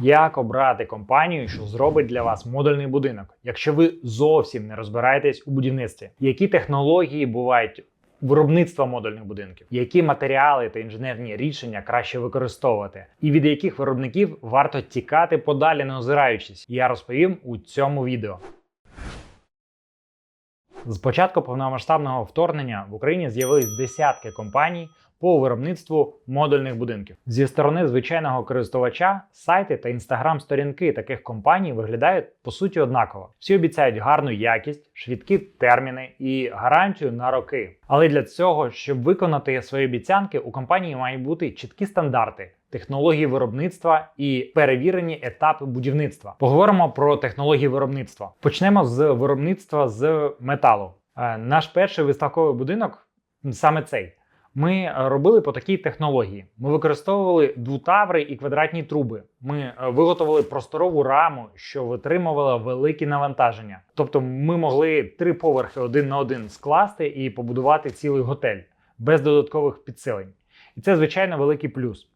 Як обрати компанію, що зробить для вас модульний будинок, якщо ви зовсім не розбираєтесь у будівництві? Які технології бувають виробництва модульних будинків? Які матеріали та інженерні рішення краще використовувати? І від яких виробників варто тікати подалі, не озираючись? Я розповім у цьому відео. З початку повномасштабного вторгнення в Україні з'явились десятки компаній по виробництву модульних будинків. Зі сторони звичайного користувача сайти та інстаграм-сторінки таких компаній виглядають по суті однаково. Всі обіцяють гарну якість, швидкі терміни і гарантію на роки. Але для цього, щоб виконати свої обіцянки, у компанії мають бути чіткі стандарти. Технології виробництва і перевірені етапи будівництва. Поговоримо про технології виробництва. Почнемо з виробництва з металу. Е, Наш перший виставковий будинок саме цей. Ми е, робили по такій технології. Ми використовували двутаври і квадратні труби. Ми е, виготовили просторову раму, що витримувала великі навантаження. Тобто, ми могли три поверхи один на один скласти і побудувати цілий готель без додаткових підсилень. І це звичайно великий плюс.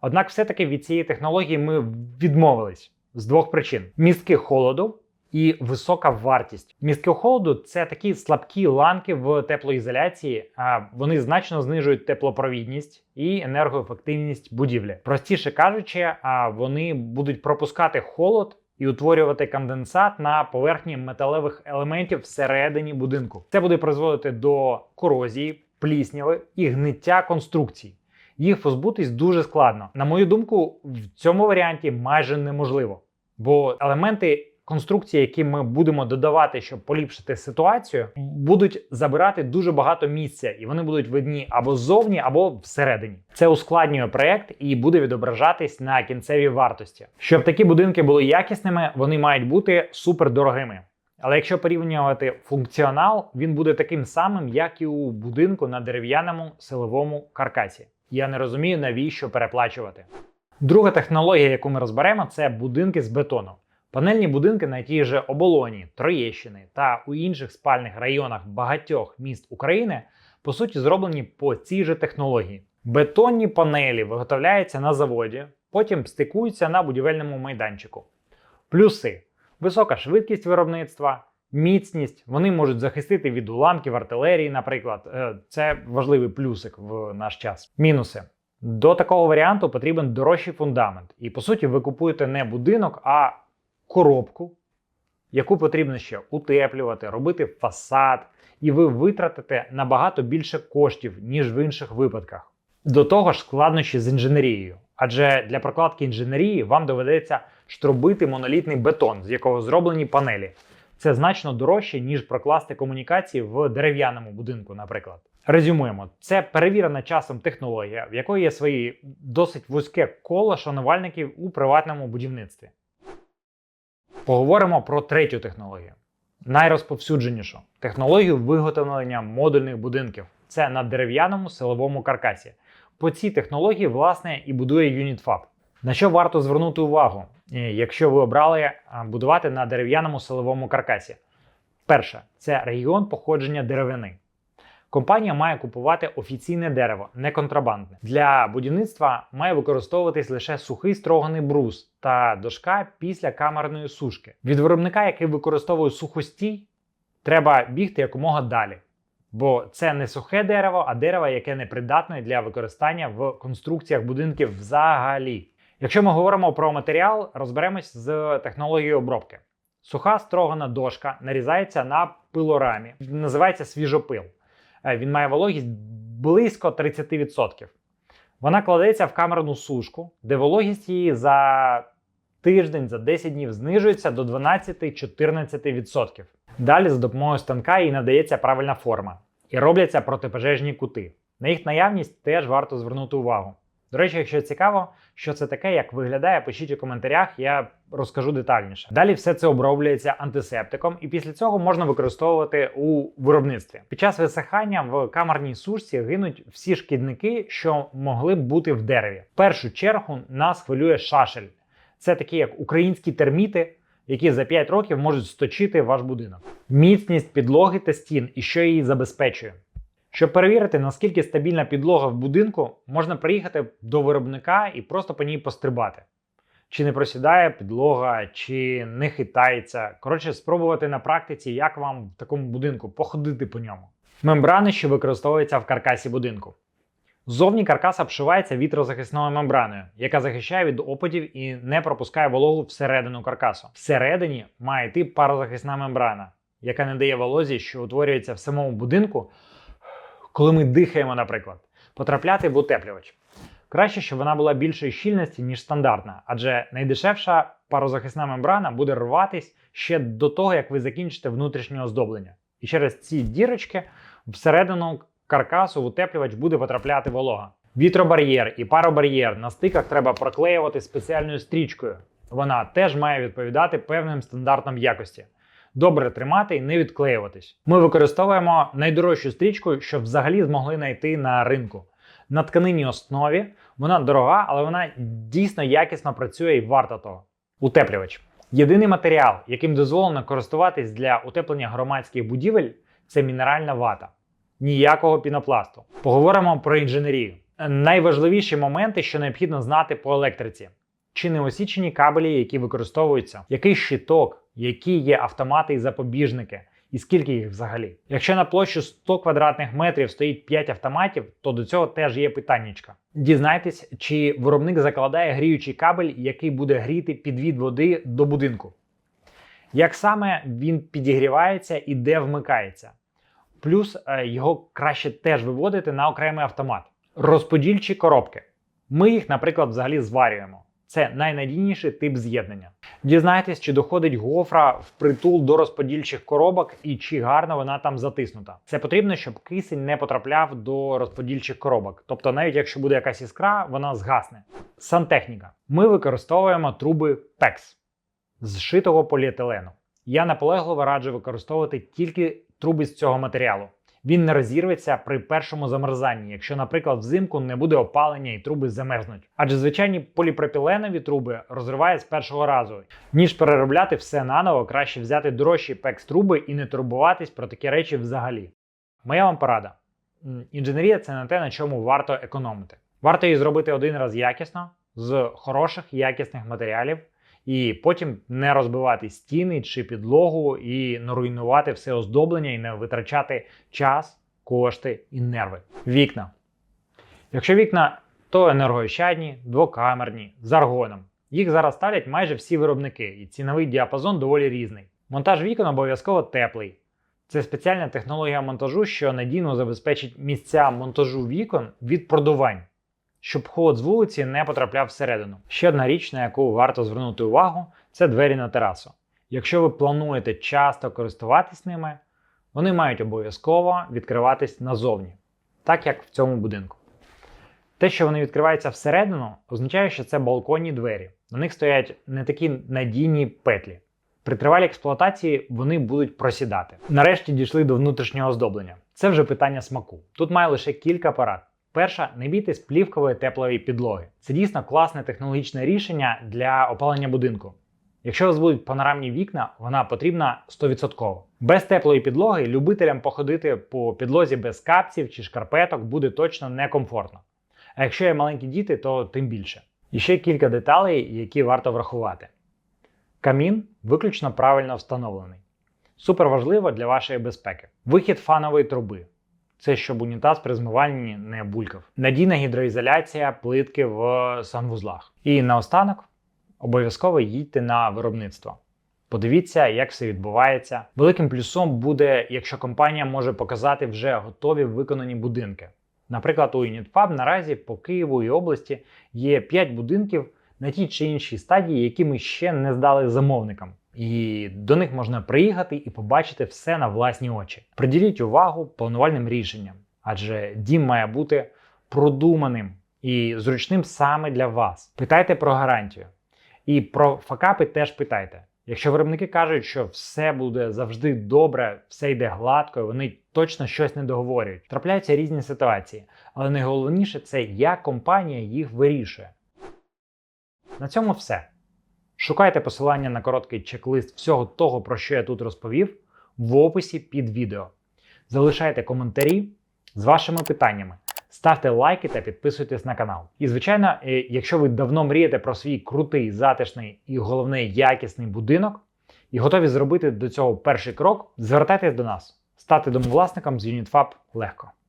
Однак, все-таки від цієї технології ми відмовились з двох причин: містки холоду і висока вартість. Містки холоду це такі слабкі ланки в теплоізоляції, а вони значно знижують теплопровідність і енергоефективність будівлі. Простіше кажучи, а вони будуть пропускати холод. І утворювати конденсат на поверхні металевих елементів всередині будинку. Це буде призводити до корозії, плісняви і гниття конструкцій. Їх позбутись дуже складно. На мою думку, в цьому варіанті майже неможливо, бо елементи конструкції, які ми будемо додавати, щоб поліпшити ситуацію, будуть забирати дуже багато місця, і вони будуть видні або ззовні, або всередині. Це ускладнює проект і буде відображатись на кінцевій вартості. Щоб такі будинки були якісними, вони мають бути супердорогими. Але якщо порівнювати функціонал, він буде таким самим, як і у будинку на дерев'яному силовому каркасі. Я не розумію, навіщо переплачувати. Друга технологія, яку ми розберемо, це будинки з бетону. Панельні будинки на тій же оболоні, Троєщини та у інших спальних районах багатьох міст України по суті зроблені по цій же технології. Бетонні панелі виготовляються на заводі, потім стикуються на будівельному майданчику. Плюси: висока швидкість виробництва, міцність. Вони можуть захистити від уламків артилерії, наприклад. Е, Це важливий плюсик в наш час. Мінуси. До такого варіанту потрібен дорожчий фундамент. І по суті, ви купуєте не будинок, а коробку, яку потрібно ще утеплювати, робити фасад, і ви витратите набагато більше коштів, ніж в інших випадках. До того ж, складнощі з інженерією. Адже для прокладки інженерії вам доведеться штробити монолітний бетон, з якого зроблені панелі. Це значно дорожче, ніж прокласти комунікації в дерев'яному будинку, наприклад. Резюмуємо, це перевірена часом технологія, в якої є свої досить вузьке коло шанувальників у приватному будівництві. Поговоримо про третю технологію. Найрозповсюдженішу технологію виготовлення модульних будинків. Це на дерев'яному силовому каркасі. По цій технології, власне, і будує UnitFab. На що варто звернути увагу, е, якщо ви обрали будувати на дерев'яному силовому каркасі? Перше, це регіон походження деревини. Компанія має купувати офіційне дерево, не контрабандне. Для будівництва має використовуватись лише сухий строганий брус та дошка після камерної сушки. Від виробника, який використовує сухостій, треба бігти якомога далі. Бо це не сухе дерево, а дерево, яке не придатне для використання в конструкціях будинків взагалі. Якщо ми говоримо про матеріал, розберемось з технологією обробки. Суха строгана дошка нарізається на пилорамі, називається свіжопил. Е, Він має вологість близько 30%. Вона кладеться в камерну сушку, де вологість її за тиждень, за 10 днів знижується до 12-14%. Далі за допомогою станка їй надається правильна форма і робляться протипожежні кути. На їх наявність теж варто звернути увагу. До речі, якщо цікаво, що це таке, як виглядає, пишіть у коментарях, я розкажу детальніше. Далі все це оброблюється антисептиком, і після цього можна використовувати у виробництві. Під час висихання в камерній сушці гинуть всі шкідники, що могли б бути в дереві. В першу чергу нас хвилює шашель. Це такі як українські терміти, які за 5 років можуть сточити ваш будинок. Міцність підлоги та стін і що її забезпечує. Щоб перевірити, наскільки стабільна підлога в будинку, можна приїхати до виробника і просто по ній пострибати. чи не просідає підлога, чи не хитається. Коротше, спробувати на практиці, як вам в такому будинку походити по ньому. Мембрани, що використовуються в каркасі будинку. Ззовні каркас обшивається вітрозахисною мембраною, яка захищає від опадів і не пропускає вологу всередину каркасу. Всередині має йти парозахисна мембрана, яка не дає волозі, що утворюється в самому будинку, коли ми дихаємо, наприклад, потрапляти в утеплювач. Краще, щоб вона була більшої щільності, ніж стандартна, адже найдешевша парозахисна мембрана буде рватись ще до того, як ви закінчите внутрішнє оздоблення. І через ці дірочки всередину каркасу в утеплювач буде потрапляти волога. Вітробар'єр і паробар'єр на стиках треба проклеювати спеціальною стрічкою. Вона теж має відповідати певним стандартам якості. Добре тримати і не відклеюватись. Ми використовуємо найдорожчу стрічку, що взагалі змогли знайти на ринку. На тканинній основі вона дорога, але вона дійсно якісно працює і варта того. Утеплювач. Єдиний матеріал, яким дозволено користуватись для утеплення громадських будівель, це мінеральна вата. Ніякого пінопласту. Поговоримо про інженерію. Найважливіші моменти, що необхідно знати по електриці. Чи не осічені кабелі, які використовуються, який щиток, які є автомати і запобіжники, і скільки їх взагалі. Якщо на площу 100 квадратних метрів стоїть 5 автоматів, то до цього теж є питаннячка. Дізнайтесь, чи виробник закладає гріючий кабель, який буде гріти підвід води до будинку. Як саме він підігрівається і де вмикається. Плюс е, його краще теж виводити на окремий автомат. Розподільчі коробки. Ми їх, наприклад, взагалі зварюємо. Це найнадійніший тип з'єднання. Дізнайтесь, чи доходить гофра впритул до розподільчих коробок і чи гарно вона там затиснута. Це потрібно, щоб кисень не потрапляв до розподільчих коробок. Тобто, навіть якщо буде якась іскра, вона згасне. Сантехніка. Ми використовуємо труби PEX зшитого поліетилену. Я наполегливо раджу використовувати тільки труби з цього матеріалу. Він не розірветься при першому замерзанні, якщо, наприклад, взимку не буде опалення і труби замерзнуть. Адже звичайні поліпропіленові труби розриває з першого разу. Ніж переробляти все наново, краще взяти дорожчі пекс труби і не турбуватись про такі речі взагалі. Моя вам порада: інженерія це не те, на чому варто економити. Варто її зробити один раз якісно, з хороших якісних матеріалів, і потім не розбивати стіни чи підлогу, і не руйнувати все оздоблення і не витрачати час, кошти і нерви. Вікна. Якщо вікна, то енергоощадні, двокамерні, з аргоном. Їх зараз ставлять майже всі виробники, і ціновий діапазон доволі різний. Монтаж вікон обов'язково теплий. Це спеціальна технологія монтажу, що надійно забезпечить місця монтажу вікон від продувань щоб холод з вулиці не потрапляв всередину. Ще одна річ, на яку варто звернути увагу, це двері на терасу. Якщо ви плануєте часто користуватись ними, вони мають обов'язково відкриватись назовні, так як в цьому будинку. Те, що вони відкриваються всередину, означає, що це балконні двері. На них стоять не такі надійні петлі. При тривалій експлуатації вони будуть просідати. Нарешті дійшли до внутрішнього оздоблення. Це вже питання смаку. Тут має лише кілька порад. Перша, не бійтесь плівкової теплої підлоги. Це дійсно класне технологічне рішення для опалення будинку. Якщо у вас будуть панорамні вікна, вона потрібна 100%. Без теплої підлоги любителям походити по підлозі без капців чи шкарпеток буде точно некомфортно. А якщо є маленькі діти, то тим більше. І ще кілька деталей, які варто врахувати. Камін виключно правильно встановлений. Супер важливо для вашої безпеки. Вихід фанової труби. Це щоб унітаз при змиванні не булькав. Надійна гідроізоляція плитки в санвузлах. І наостанок обов'язково їдьте на виробництво. Подивіться, як все відбувається. Великим плюсом буде, якщо компанія може показати вже готові виконані будинки. Наприклад, у Unitfab наразі по Києву і області є 5 будинків на тій чи іншій стадії, які ми ще не здали замовникам. І до них можна приїхати і побачити все на власні очі. Приділіть увагу планувальним рішенням, адже дім має бути продуманим і зручним саме для вас. Питайте про гарантію. І про факапи теж питайте. Якщо виробники кажуть, що все буде завжди добре, все йде гладко, вони точно щось не договорюють. Трапляються різні ситуації, але найголовніше це як компанія їх вирішує. На цьому все. Шукайте посилання на короткий чек-лист всього того, про що я тут розповів, в описі під відео. Залишайте коментарі з вашими питаннями. Ставте лайки та підписуйтесь на канал. І звичайно, е, якщо ви давно мрієте про свій крутий, затишний і головне якісний будинок і готові зробити до цього перший крок, звертайтесь до нас. Стати домовласником з UnitFab легко.